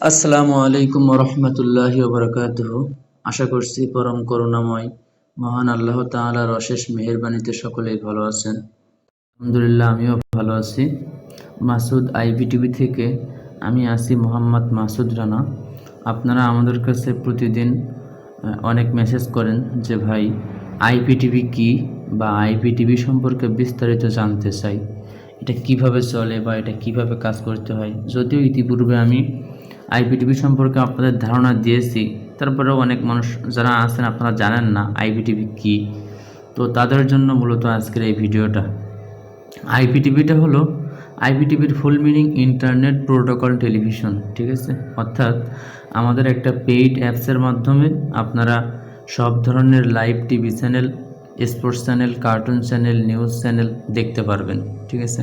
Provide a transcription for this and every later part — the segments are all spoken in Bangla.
আসসালামু আলাইকুম রহমতুল্লাহি ওবরাকাতুহ। আশা করছি পরম করুণাময়, মহান আল্লাহ তাআলার অশেষ মেহেরবানিতে সকলেই ভালো আছেন। আলহামদুলিল্লাহ, আমিও ভালো আছি। মাসুদ আইবিটিভি থেকে আমি আছি মোহাম্মদ মাসুদ রানা। আপনারা আমাদের কাছে প্রতিদিন অনেক মেসেজ করেন যে, ভাই আইপিটিভি কি বা আইপিটিভি সম্পর্কে বিস্তারিত জানতে চাই। এটা কীভাবে চলে বা এটা কীভাবে কাজ করতে হয়? যদিও ইতিপূর্বে আমি আইপিটিভি সম্পর্কে আপনাদের ধারণা দিয়েছি। তারপরেও অনেক মানুষ যারা আছেন আপনারা জানেন না আইপিটিভি কি। তো তাদের জন্য মূলত আজকের এই ভিডিওটা। আইপিটিভিটা হলো আইপিটিভির full meaning internet protocol television ঠিক আছে? অর্থাৎ আমাদের একটা পেইড অ্যাপসের মাধ্যমে আপনারা সব ধরনের live TV channel sports channel cartoon channel news channel দেখতে পারবেন, ঠিক আছে?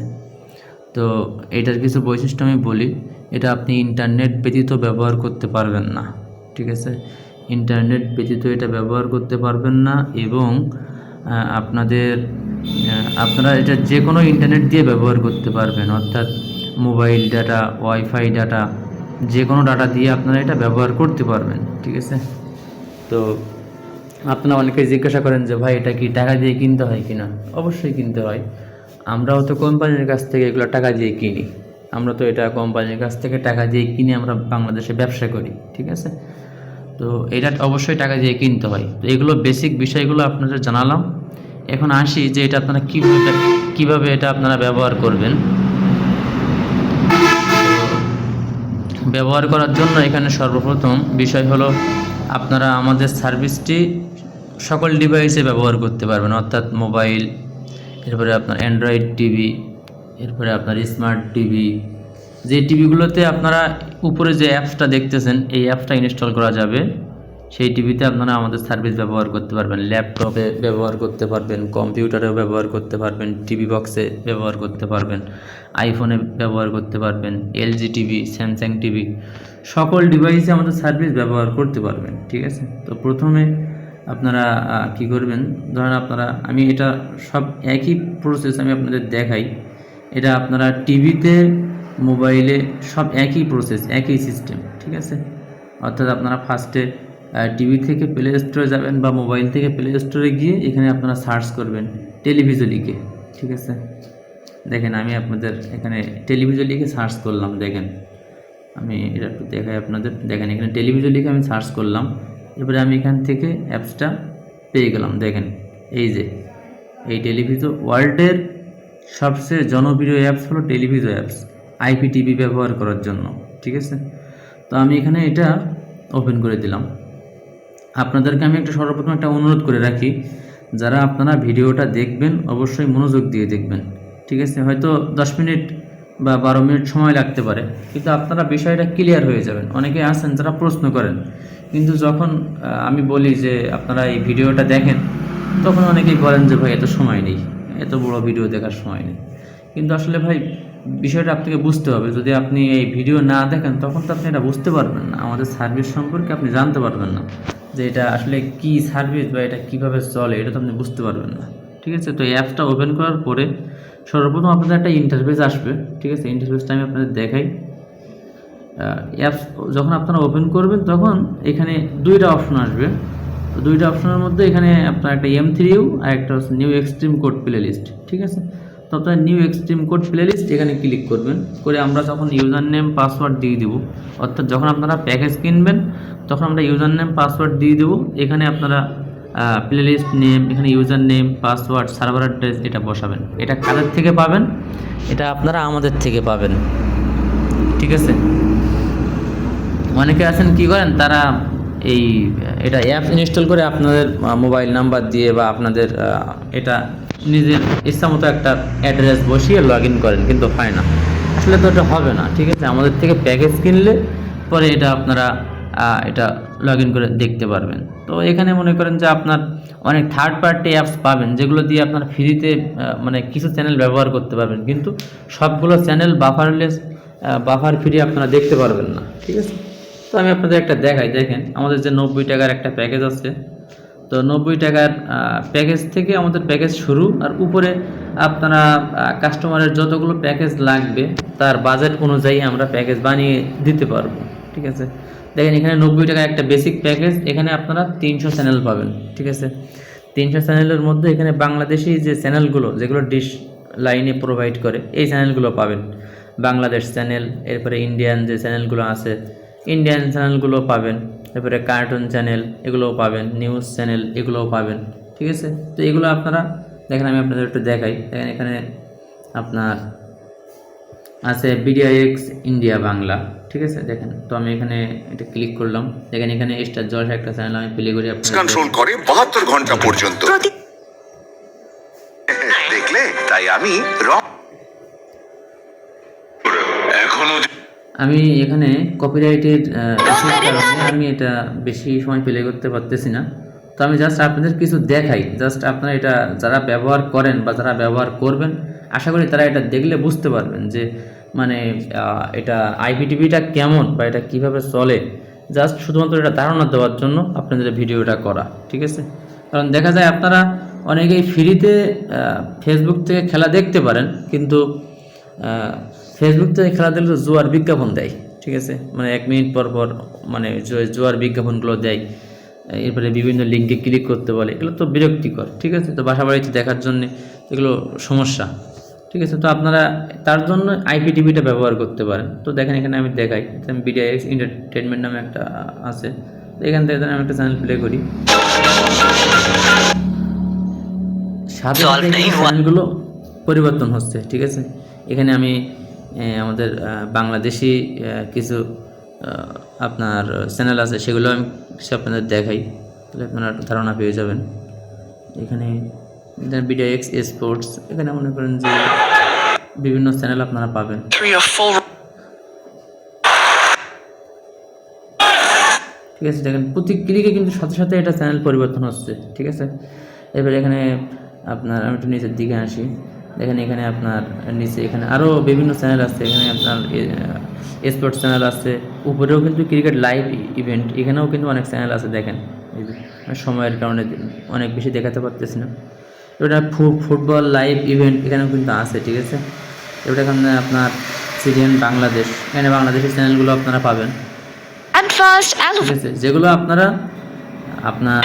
তো এটার কিছু বৈশিষ্ট্য আমি বলি। এটা আপনি ইন্টারনেট ব্যতীত ব্যবহার করতে পারবেন না, ঠিক আছে? ইন্টারনেট ব্যতীত এটা ব্যবহার করতে পারবেন না এবং আপনাদের আপনারা এটা যে কোনো ইন্টারনেট দিয়ে ব্যবহার করতে পারবেন, অর্থাৎ মোবাইল ডাটা ওয়াইফাই ডাটা যে কোনো ডাটা দিয়ে আপনারা এটা ব্যবহার করতে পারবেন, ঠিক আছে? তো আপনারা অনেকে জিজ্ঞাসা করেন যে, ভাই, এটা কি টাকা দিয়ে কিনতে হয় কিনা? অবশ্যই কিনতে হয়। আমরাও তো কোম্পানির কাছ থেকে এগুলো টাকা দিয়ে কিনি। আমরা তো এটা কোম্পানির কাছ থেকে টাকা দিয়ে কিনে আমরা বাংলাদেশে ব্যবসা করি, ঠিক আছে? তো এটা অবশ্যই টাকা দিয়ে কিনতে হয়। তো এগুলো বেসিক বিষয়গুলো আপনাদের জানালাম। এখন আসি যে এটা আপনারা কীভাবে কীভাবে এটা আপনারা ব্যবহার করবেন। ব্যবহার করার জন্য এখানে সর্বপ্রথম বিষয় হলো আপনারা আমাদের সার্ভিসটি সকল ডিভাইসে ব্যবহার করতে পারবেন, অর্থাৎ মোবাইল এরপরে আপনার অ্যান্ড্রয়েড টিভি এরপরে আপনার স্মার্ট টিভি যে টিভিগুলোতে আপনারা উপরে যে অ্যাপসটা দেখতেছেন, এই অ্যাপসটা ইনস্টল করা যাবে। সেই টিভিতে আপনারা আমাদের সার্ভিস ব্যবহার করতে পারবেন ল্যাপটপে ব্যবহার করতে পারবেন কম্পিউটারেও ব্যবহার করতে পারবেন টিভি বক্সে ব্যবহার করতে পারবেন আইফোনে ব্যবহার করতে পারবেন এলজি টিভি স্যামসাং টিভি সকল ডিভাইসে আমাদের সার্ভিস ব্যবহার করতে পারবেন, ঠিক আছে? তো প্রথমে আপনারা কি করবেন? ধরেন আপনারা, আমি এটা সব একই প্রসেস আমি আপনাদের দেখাই। এটা আপনারা টিভিতে, মোবাইলে সব একই প্রসেস একই সিস্টেম ঠিক আছে? অর্থাৎ আপনারা ফার্স্টে টিভি থেকে প্লে স্টোরে যাবেন বা মোবাইল থেকে প্লে স্টোরে গিয়ে এখানে আপনারা সার্চ করবেন টেলিভিশন লিখে ঠিক আছে? দেখেন, আমি আপনাদের এখানে টেলিভিশন লিখে সার্চ করলাম, দেখেন। আমি এটা একটু দেখাই আপনাদের। দেখেন, এখানে টেলিভিশন লিখে আমি সার্চ করলাম। এবারে আমি এখান থেকে অ্যাপসটা পেয়ে গেলাম, দেখেন, এই যে, এই টেলিভিশন ওয়ার্ল্ডের সবচেয়ে জনপ্রিয় অ্যাপস হলো টেলিভিশন অ্যাপস আইপিটিভি ব্যবহার করার জন্য, ঠিক আছে? তো আমি এখানে এটা ওপেন করে দিলাম। আপনাদেরকে আমি একটা সর্বপ্রথম একটা অনুরোধ করে রাখি, যারা আপনারা ভিডিওটা দেখবেন, অবশ্যই মনোযোগ দিয়ে দেখবেন, ঠিক আছে? হয়তো দশ মিনিট বা বারো মিনিট সময় লাগতে পারে, কিন্তু আপনারা বিষয়টা ক্লিয়ার হয়ে যাবেন। অনেকে আছেন যারা প্রশ্ন করেন কিন্তু যখন আমি বলি যে আপনারা এই ভিডিওটা দেখেন, তখন অনেকেই বলেন যে ভাই এত সময় নেই, এত বড় ভিডিও দেখার সময় নেই। কিন্তু আসলে ভাই, বিষয়টা আপনাকে বুঝতে হবে, যদি আপনি এই ভিডিও না দেখেন, তখন তো আপনি এটা বুঝতে পারবেন না। আমাদের সার্ভিস সম্পর্কে আপনি জানতে পারবেন না যে এটা আসলে কি সার্ভিস বা এটা কীভাবে চলে, এটা তো আপনি বুঝতে পারবেন না। ঠিক আছে? তো অ্যাপসটা ওপেন করার পরে সর্বপ্রথম আপনাদের একটা ইন্টারফেস আসবে। ঠিক আছে? ইন্টারফেসটা আমি আপনাদের দেখাই। অ্যাপস যখন আপনারা ওপেন করবেন, তখন এখানে দুইটা অপশন আসবে। তো দুইটা অপশনের মধ্যে এখানে আপনার একটা এম থ্রিউ আর একটা হচ্ছে new extreme code playlist ঠিক আছে? তো আপনার new extreme code playlist এখানে ক্লিক করবেন। করে আমরা যখন ইউজার নেম পাসওয়ার্ড দিয়ে দেবো, অর্থাৎ যখন আপনারা প্যাকেজ কিনবেন, তখন আমরা ইউজার নেম পাসওয়ার্ড দিয়ে দেবো। এখানে আপনারা প্লে লিস্ট নেম এখানে username password server address এটা বসাবেন। এটা কাদের থেকে পাবেন? এটা আপনারা আমাদের থেকে পাবেন। ঠিক আছে? অনেকে আছেন, কি করেন? তারা এই, এটা অ্যাপস ইনস্টল করে আপনাদের মোবাইল নাম্বার দিয়ে বা আপনাদের এটা নিজের ইচ্ছা মতো একটা অ্যাড্রেস বসিয়ে লগ ইন করেন, কিন্তু হয় না। আসলে তো এটা হবে না, ঠিক আছে? আমাদের থেকে প্যাকেজ কিনলে পরে এটা আপনারা এটা লগ ইন করে দেখতে পারবেন। তো এখানে মনে করেন যে আপনার অনেক থার্ড পার্টি অ্যাপস পাবেন, যেগুলো দিয়ে আপনার ফ্রিতে মানে কিছু চ্যানেল ব্যবহার করতে পারবেন, কিন্তু সবগুলো চ্যানেল বাফারলেস বাফার ফ্রি আপনারা দেখতে পারবেন না, ঠিক আছে? তো আমি আপনাদের একটা দেখাই, দেখেন, আমাদের যে নব্বই টাকার একটা প্যাকেজ আছে। তো নব্বই টাকার প্যাকেজ থেকে আমাদের প্যাকেজ শুরু, আর উপরে আপনারা কাস্টমারের যতগুলো প্যাকেজ লাগবে, তার বাজেট অনুযায়ী আমরা প্যাকেজ বানিয়ে দিতে পারব, ঠিক আছে? দেখেন, এখানে নব্বই টাকার একটা বেসিক প্যাকেজ এখানে আপনারা তিনশো চ্যানেল পাবেন, ঠিক আছে? তিনশো চ্যানেলের মধ্যে এখানে বাংলাদেশি যে চ্যানেলগুলো যেগুলো ডিশ লাইনে প্রোভাইড করে, এই চ্যানেলগুলো পাবেন। বাংলাদেশ চ্যানেল এরপরে ইন্ডিয়ান যে চ্যানেলগুলো আছে ইন্ডিয়ান চ্যানেলগুলো পাবেন এরপরে কার্টুন চ্যানেল এগুলোও পাবেন নিউজ চ্যানেল এগুলোও পাবেন ঠিক আছে? তো এগুলো আপনারা দেখেন আমি আপনাদের একটু দেখাই দেখেন এখানে আপনার আছে বিডিআইএক্স ইন্ডিয়া বাংলা ঠিক আছে? দেখেন তো আমি এখানে এটা ক্লিক করলাম দেখেন এখানে স্টার জশ একটা চ্যানেল আমি প্লে করি আপনাদের। কন্ট্রোল করে বাহাত্তর ঘণ্টা পর্যন্ত। দেখলে তাই আমি রং এখনও আমি এখানে কপিরাইটের কারণে আমি এটা বেশি সময় প্লে করতে পারতেছি না। তো আমি জাস্ট আপনাদের কিছু দেখাই। জাস্ট আপনারা এটা যারা ব্যবহার করেন বা যারা ব্যবহার করবেন আশা করি তারা এটা দেখলে বুঝতে পারবেন যে মানে এটা আইপিটিভিটা কেমন বা এটা কীভাবে চলে। জাস্ট শুধুমাত্র এটা ধারণা দেওয়ার জন্য আপনাদের ভিডিওটা করা ঠিক আছে? কারণ দেখা যায় আপনারা অনেকেই ফ্রিতে ফেসবুক থেকে খেলা দেখতে পারেন কিন্তু ফেসবুক থেকে খেলা দিলে তো জুয়ার বিজ্ঞাপন দেয় ঠিক আছে? মানে এক মিনিট পর পর মানে জুয়ার বিজ্ঞাপনগুলো দেয়। এরপরে বিভিন্ন লিঙ্কে ক্লিক করতে বলে। এগুলো তো বিরক্তিকর ঠিক আছে? তো বাসা বাড়িতে দেখার জন্য এগুলো সমস্যা ঠিক আছে? তো আপনারা তার জন্য আইপিটিভিটা ব্যবহার করতে পারেন। তো দেখেন এখানে আমি দেখাই। বিডিআইএক্স এন্টারটেনমেন্ট নামে একটা আছে। তো এখান থেকে আমি একটা চ্যানেল প্লে করি। সাথে চ্যানেলগুলো পরিবর্তন হচ্ছে ঠিক আছে? এখানে আমি আমাদের বাংলাদেশি কিছু আপনার চ্যানেল আছে সেগুলো আমি কিছু আপনাদের দেখাই। তাহলে আপনারা ধারণা পেয়ে যাবেন। এখানে বিডিএক্স স্পোর্টস এখানে মনে করেন যে বিভিন্ন চ্যানেল আপনারা পাবেন। ঠিক আছে দেখেন প্রতি ক্লিকে কিন্তু সাথে সাথে এটা চ্যানেল পরিবর্তন হচ্ছে ঠিক আছে? এবার এখানে আপনার আমি একটু নিচের দিকে আসি। দেখেন এখানে আপনার নিচে এখানে আরও বিভিন্ন চ্যানেল আছে এখানে আপনার স্পোর্টস চ্যানেল আছে। উপরেও কিন্তু ক্রিকেট লাইভ ইভেন্ট এখানেও কিন্তু অনেক চ্যানেল আছে দেখেন। সময়ের কারণে অনেক বেশি দেখাতে পারতেছি না। এটা ফুটবল লাইভ ইভেন্ট এখানেও কিন্তু আছে ঠিক আছে? এবার এখানে আপনার সিরিয়ান বাংলাদেশ এখানে বাংলাদেশের চ্যানেলগুলো আপনারা পাবেন। ঠিক আছে যেগুলো আপনারা আপনার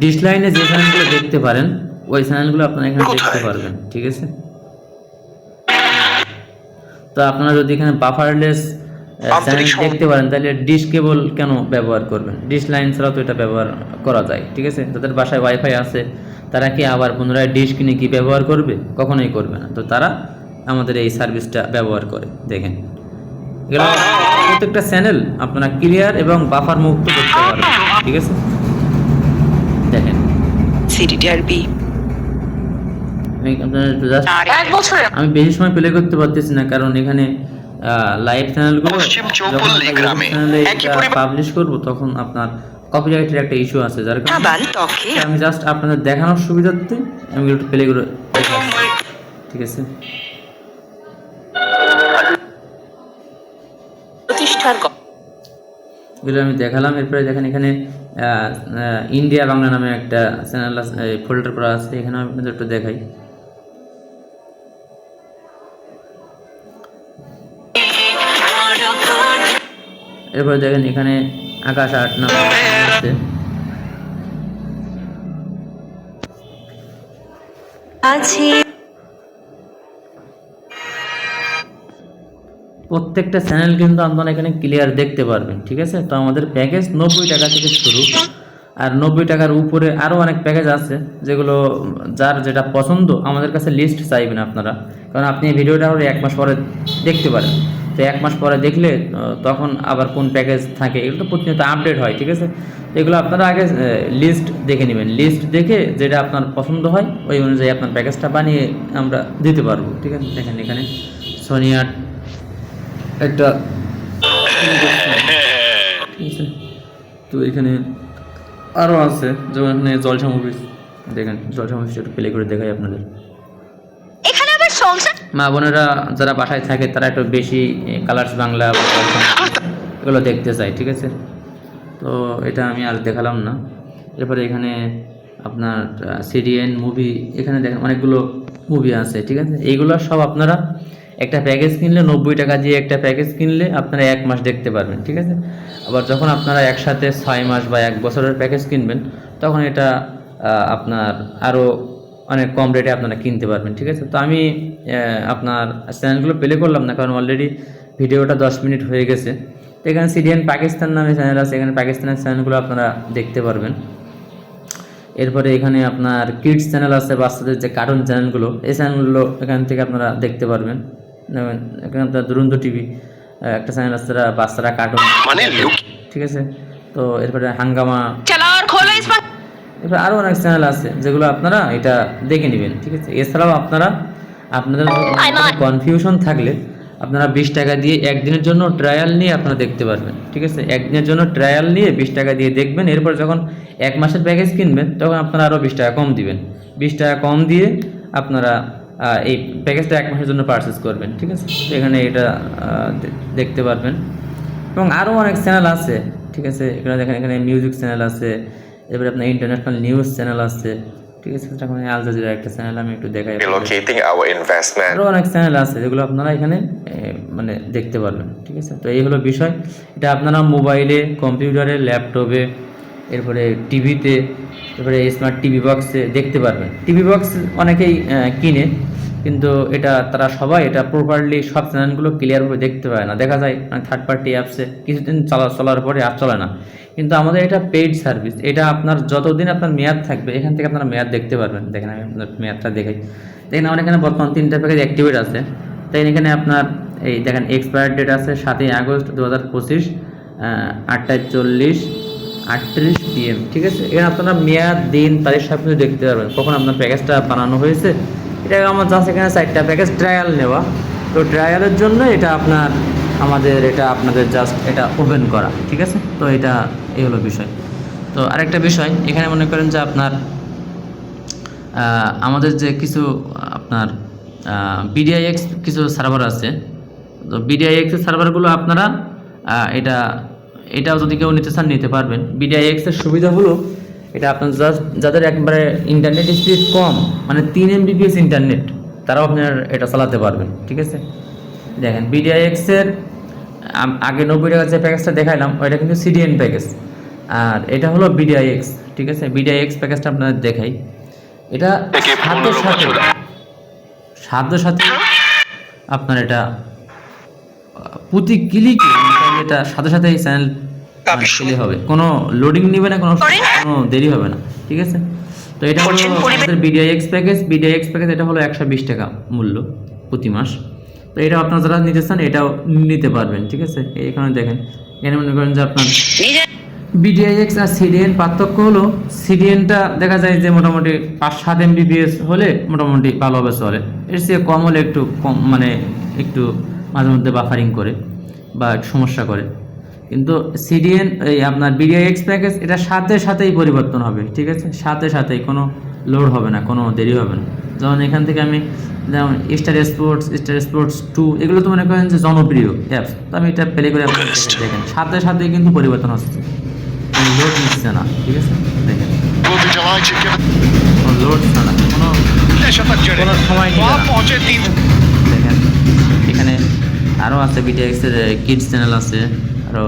ডিশ লাইনে যে চ্যানেলগুলো দেখতে পারেন ওই চ্যানেলগুলো আপনারা এখানে দেখতে পারবেন ঠিক আছে? তো আপনারা যদি এখানে বাফারলেস চ্যানেল দেখতে পারেন তাহলে ডিশ কেবল কেন ব্যবহার করবেন? ডিশ লাইন ছাড়াও তো এটা ব্যবহার করা যায় ঠিক আছে? যাদের বাসায় ওয়াইফাই আছে তারা কি আবার পুনরায় ডিশ কিনে কি ব্যবহার করবে? কখনোই করবে না। তো তারা আমাদের এই সার্ভিসটা ব্যবহার করে দেখেন। এগুলো প্রত্যেকটা চ্যানেল আপনারা ক্লিয়ার এবং বাফার মুক্ত করতে পারবেন ঠিক আছে? দেখেন। CDDRB আমি আপনার just এক বছরে আমি বেশি সময় প্লে করতে পারতেছি না কারণ এখানে লাইভ চ্যানেলগুলো পরিবার- পাবলিশ করব তখন আপনার কপিরাইটের একটা ইস্যু আছে যার কারণে আমি জাস্ট আপনাদের দেখানোর সুবিধার্থে আমি একটু প্লে করে ঠিক আছে? এগুলো আমি দেখালাম এরপরে দেখেন এখানে ইন্ডিয়া বাংলা নামে একটা চ্যানেল ফোল্ডার করা আছে এখানে আমি আপনাদের একটু দেখাই। এরপরে দেখেন এখানে আকাশ আট নামে আছে। আছে। প্রত্যেকটা চ্যানেল কিন্তু আপনারা এখানে ক্লিয়ার দেখতে পারবেন ঠিক আছে? তো আমাদের প্যাকেজ নব্বই টাকা থেকে শুরু। আর নব্বই টাকার উপরে আরও অনেক প্যাকেজ আছে যেগুলো যার যেটা পছন্দ আমাদের কাছে লিস্ট চাইবেন আপনারা। কারণ আপনি ভিডিওটা এক মাস পরে দেখতে পারেন। তো এক মাস পরে দেখলে তখন আবার কোন প্যাকেজ থাকে, এগুলো তো প্রতিনিয়ত আপডেট হয়, ঠিক আছে? তো এগুলো আপনারা আগে লিস্ট দেখে নেবেন। লিস্ট দেখে যেটা আপনার পছন্দ হয়, ওই অনুযায়ী আপনার প্যাকেজটা বানিয়ে আমরা দিতে পারব, ঠিক আছে? দেখেন এখানে সোনিয়ার একটা তো এখানে আরও আছে, যেমন এখানে জলসা মুভিস দেখেন, জলসা মুভিস একটু প্লে করে দেখাই আপনাদের। মা বোনেরা যারা বাসায় থাকে, তারা একটু বেশি কালার্স বাংলা, এগুলো দেখতে চায়, ঠিক আছে? তো এটা আমি আর দেখালাম না। এরপরে এখানে আপনার সিরিয়ান মুভি এখানে দেখেন অনেকগুলো মুভি আছে, ঠিক আছে? এইগুলো সব আপনারা একটা প্যাকেজ কিনলে, নব্বই টাকা দিয়ে একটা প্যাকেজ কিনলে আপনারা এক মাস দেখতে পারবেন, ঠিক আছে? আবার যখন আপনারা একসাথে ছয় মাস বা এক বছরের প্যাকেজ কিনবেন, তখন এটা আপনার আরও অনেক কম রেটে আপনারা কিনতে পারবেন ঠিক আছে? তো আমি আপনার চ্যানেলগুলো প্লে করলাম না কারণ অলরেডি ভিডিওটা দশ মিনিট হয়ে গেছে। তো এখানে সিডিএন পাকিস্তান নামে চ্যানেল আছে এখানে পাকিস্তানের চ্যানেলগুলো আপনারা দেখতে পারবেন। এরপরে এখানে আপনার কিডস চ্যানেল আছে বাচ্চাদের যে কার্টুন চ্যানেলগুলো এই চ্যানেলগুলো এখান থেকে আপনারা দেখতে পারবেন। এখানে আপনার দুরন্ত টিভি একটা চ্যানেল আছে বাচ্চারা কার্টুন মানে ঠিক আছে? তো এরপরে হাঙ্গামা এবার আরও অনেক চ্যানেল আছে যেগুলো আপনারা এটা দেখে নেবেন ঠিক আছে? এছাড়াও আপনারা আপনাদের oh কনফিউশন থাকলে আপনারা বিশ টাকা দিয়ে একদিনের জন্য ট্রায়াল নিয়ে আপনারা দেখতে পারবেন ঠিক আছে? একদিনের জন্য ট্রায়াল নিয়ে বিশ টাকা দিয়ে দেখবেন এরপর যখন এক মাসের প্যাকেজ কিনবেন তখন আপনারা আরও বিশ টাকা কম দিবেন। বিশ টাকা কম দিয়ে আপনারা এই প্যাকেজটা এক মাসের জন্য পারচেস করবেন ঠিক আছে? এখানে এটা দেখতে পারবেন। এবং আরও অনেক চ্যানেল আছে ঠিক আছে? এখানে দেখেন এখানে মিউজিক চ্যানেল আছে এরপরে আপনার ইন্টারন্যাশনাল নিউজ চ্যানেল আছে। ঠিক আছে এখন আল জাজিরা একটা চ্যানেল আমি একটু দেখাই। Relocating our investment. আরও অনেক চ্যানেল আছে যেগুলো আপনারা এখানে মানে দেখতে পারবেন ঠিক আছে? তো এই হলো বিষয়। এটা আপনারা মোবাইলে কম্পিউটারে ল্যাপটপে এরপরে টিভিতে এরপরে স্মার্ট টিভি বক্সে দেখতে পারবেন। টিভি বক্স অনেকেই কিনে কিন্তু এটা তারা সবাই এটা প্রপারলি সব চ্যানেলগুলো ক্লিয়ারভাবে দেখতে পায় না। দেখা যায় থার্ড পার্টি অ্যাপসে কিছুদিন চলা চলার পরে আর চলে না। কিন্তু আমাদের এটা পেইড সার্ভিস এটা আপনার যতদিন আপনার মেয়াদ থাকবে, এখান থেকে আপনারা মেয়াদ দেখতে পারবেন। দেখেন, আমি আপনার মেয়াদটা দেখাই। দেখেন, আমার এখানে বর্তমান তিনটা প্যাকেজ অ্যাক্টিভেট আছে। তাই এখানে আপনার এই দেখেন এক্সপায়ার ডেট আছে সাতই আগস্ট দু হাজার পঁচিশ আটটায় চল্লিশ, আটত্রিশ পিএম ঠিক আছে? এখানে আপনারা মেয়াদ, দিন, তারিখ সব কিছু দেখতে পারবেন। কখন আপনার প্যাকেজটা বানানো হয়েছে, এটা আমার জাস্ট এখানে চারটা প্যাকেজ ট্রায়াল নেওয়া। তো ট্রায়ালের জন্য এটা আপনার আমাদের এটা আপনাদের জাস্ট এটা ওপেন করা, ঠিক আছে? তো এটা, এই হলো বিষয়। তো আরেকটা বিষয়, এখানে মনে করেন যে আপনার আমাদের যে কিছু আপনার বিডিআইএক্স কিছু সার্ভার আছে। তো বিডিআইএক্স এর সার্ভারগুলো আপনারা এটা, এটাও যদি কেউ নিতে চান, নিতে পারবেন। বিডিআইএক্স এর সুবিধা হলো, এটা আপনার জাস্ট যাদের একবারে ইন্টারনেট স্পিড কম মানে তিন এমবিপিএস ইন্টারনেট তারাও আপনার এটা চালাতে পারবেন, ঠিক আছে? দেখেন বিডিআইএক্স এর আগে নব্বই টাকার যে প্যাকেজটা দেখাইলাম ওইটা কিন্তু সিডিএন প্যাকেজ। আর এটা হলো বিডিআইএক্স ঠিক আছে? বিডিআইএক্স প্যাকেজটা আপনাদের দেখাই। এটা থেকে সাথে সাথে সাথে সাথে আপনার এটা প্রতি ক্লিকে এটা সাথে সাথে এই চ্যানেল প্লে হবে। কোনো লোডিং নেবে না কোনো কোনো দেরি হবে না ঠিক আছে? তো এটা হলো বিডিআইএক্স প্যাকেজ। বিডিআইএক্স প্যাকেজ এটা হলো একশো বিশ টাকা মূল্য প্রতি মাস। তো এটা আপনারা যারা নিতে চান, এটাও নিতে পারবেন, ঠিক আছে? এখানে দেখেন, এখানে মনে করেন যে আপনার বিডিআইএক্স আর সিডিএন পার্থক্য হলো সিডিএনটা দেখা যায় যে মোটামুটি পাঁচ, সাত এমবিপিএস হলে মোটামুটি ভালোভাবে চলে। এর চেয়ে কম হলে একটু কম মানে একটু মাঝে মধ্যে বাফারিং করে বা সমস্যা করে। কিন্তু সিডিএন এই আপনার বিডিআইএক্স প্যাকেজ এটা সাথে সাথেই পরিবর্তন হবে, ঠিক আছে? সাথে সাথেই কোনো লোড হবে না কোনো দেরি হবে না। যেমন এখান থেকে আমি যেমন star sports star sports two এগুলো তো মনে করেন যে জনপ্রিয় অ্যাপস তো আমি এটা প্লে করে দেখেন। সাথে সাথে কিন্তু পরিবর্তন হচ্ছে। লোড নিচ্ছে না ঠিক আছে? দেখেন। লোড না কোনো দেখেন এখানে আরও আছে বিটিএক্সের কিডস চ্যানেল আছে আরও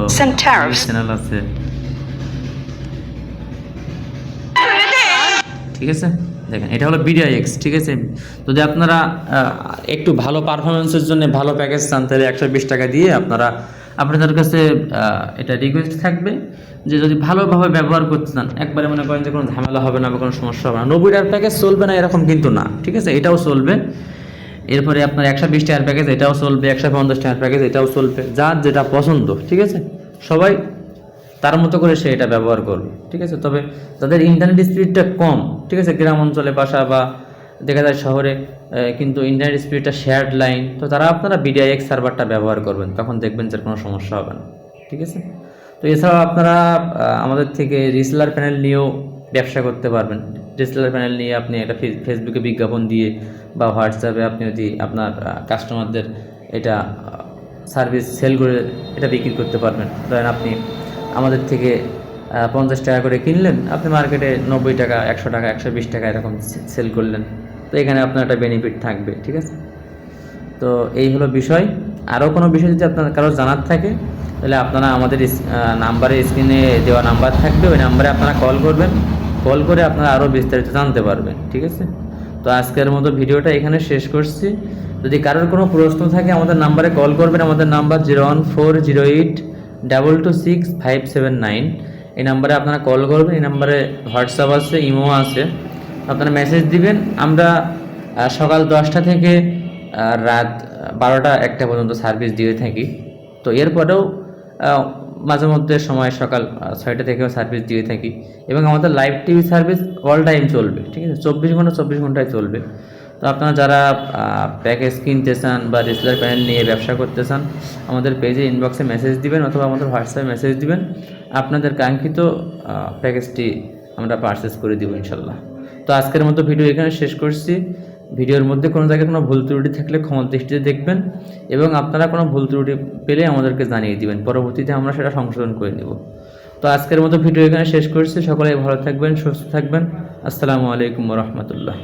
চ্যানেল আছে। ঠিক আছে? দেখেন, এটা হলো বিডিআইএক্স ঠিক আছে? যদি আপনারা একটু ভালো পারফরমেন্সের জন্য ভালো প্যাকেজ চান, তাহলে একশো বিশ টাকা দিয়ে আপনারা, আপনাদের কাছে এটা রিকোয়েস্ট থাকবে যে যদি ভালোভাবে ব্যবহার করতে চান, একবারে মনে করেন যে কোনো ঝামেলা হবে না বা কোনো সমস্যা হবে না। নব্বই টাকার প্যাকেজ চলবে না, এরকম কিন্তু না, ঠিক আছে? এটাও চলবে। এরপরে আপনার একশো বিশ টাকার প্যাকেজ এটাও চলবে। একশো পঞ্চাশ টাকার প্যাকেজ এটাও চলবে। যার যেটা পছন্দ, ঠিক আছে? সবাই তার মতো করে সে এটা ব্যবহার করবে ঠিক আছে? তবে যাদের ইন্টারনেট স্পিডটা কম, ঠিক আছে? গ্রাম অঞ্চলে, বাসা বা দেখা যায় শহরে কিন্তু ইন্টারনেট স্পিডটা শেয়ার্ড লাইন তো তারা আপনারা বিডিআইএক্স সার্ভারটা ব্যবহার করবেন, তখন দেখবেন যে কোনো সমস্যা হবে না, ঠিক আছে? তো এছাড়াও আপনারা আমাদের থেকে রিসেলার প্যানেল নিয়েও ব্যবসা করতে পারবেন। রিসেলার প্যানেল নিয়ে আপনি একটা ফেস- ফেসবুকে বিজ্ঞাপন দিয়ে বা হোয়াটসঅ্যাপে আপনি যদি আপনার কাস্টমারদের এটা সার্ভিস সেল করে এটা বিক্রি করতে পারবেন। ধরেন আপনি আমাদের থেকে পঞ্চাশ টাকা করে কিনলেন, আপনি মার্কেটে নব্বই টাকা, একশো টাকা, একশো বিশ টাকা এরকম সেল করলেন। তো এখানে আপনার একটা বেনিফিট থাকবে, ঠিক আছে? তো এই হলো বিষয়। আরও কোনো বিষয় যদি আপনার কারও জানার থাকে, তাহলে আপনারা আমাদের নাম্বারে স্ক্রিনে দেওয়া নাম্বার থাকবে, ওই নাম্বারে আপনারা কল করবেন। কল করে আপনারা আরও বিস্তারিত জানতে পারবেন, ঠিক আছে? তো আজকের মতো ভিডিওটা এখানে শেষ করছি। যদি কারোর কোনো প্রশ্ন থাকে, আমাদের নাম্বারে কল করবেন। আমাদের number zero one four zero eight double two six five seven nine এই নাম্বারে আপনারা কল করবেন, এই নাম্বারে হোয়াটসঅ্যাপ আছে ইমো আছে। আপনারা মেসেজ দিবেন, আমরা সকাল দশটা থেকে রাত বারোটা একটা পর্যন্ত সার্ভিস দিয়ে থাকি। তো এরপরেও মাঝে মধ্যে সময় সকাল ছয়টা থেকেও সার্ভিস দিয়ে থাকি। এবং আমাদের live TV service all time চলবে, ঠিক আছে? চব্বিশ ঘণ্টা, চব্বিশ ঘন্টায় চলবে। তো আপনারা যারা প্যাকেজ কিনতে চান বা ডিসপ্লে প্যানেল নিয়ে ব্যবসা করতে চান, আমাদের পেজে ইনবক্সে মেসেজ দিবেন অথবা আমাদের হোয়াটসঅ্যাপে মেসেজ দিবেন। আপনাদের কাঙ্ক্ষিত প্যাকেজটি আমরা পারচেস করে দিব ইনশাল্লাহ তো আজকের মতো ভিডিও এখানে শেষ করছি। ভিডিওর মধ্যে কোনো জায়গায় কোনো ভুল ত্রুটি থাকলে ক্ষমা দৃষ্টিতে দেখবেন এবং আপনারা কোনো ভুল ত্রুটি পেলে আমাদেরকে জানিয়ে দিবেন। পরবর্তীতে আমরা সেটা সংশোধন করে নেব। তো আজকের মতো ভিডিও এখানে শেষ করছি। সকলে ভালো থাকবেন, সুস্থ থাকবেন। আসসালামু আলাইকুম রহমতুল্লাহ।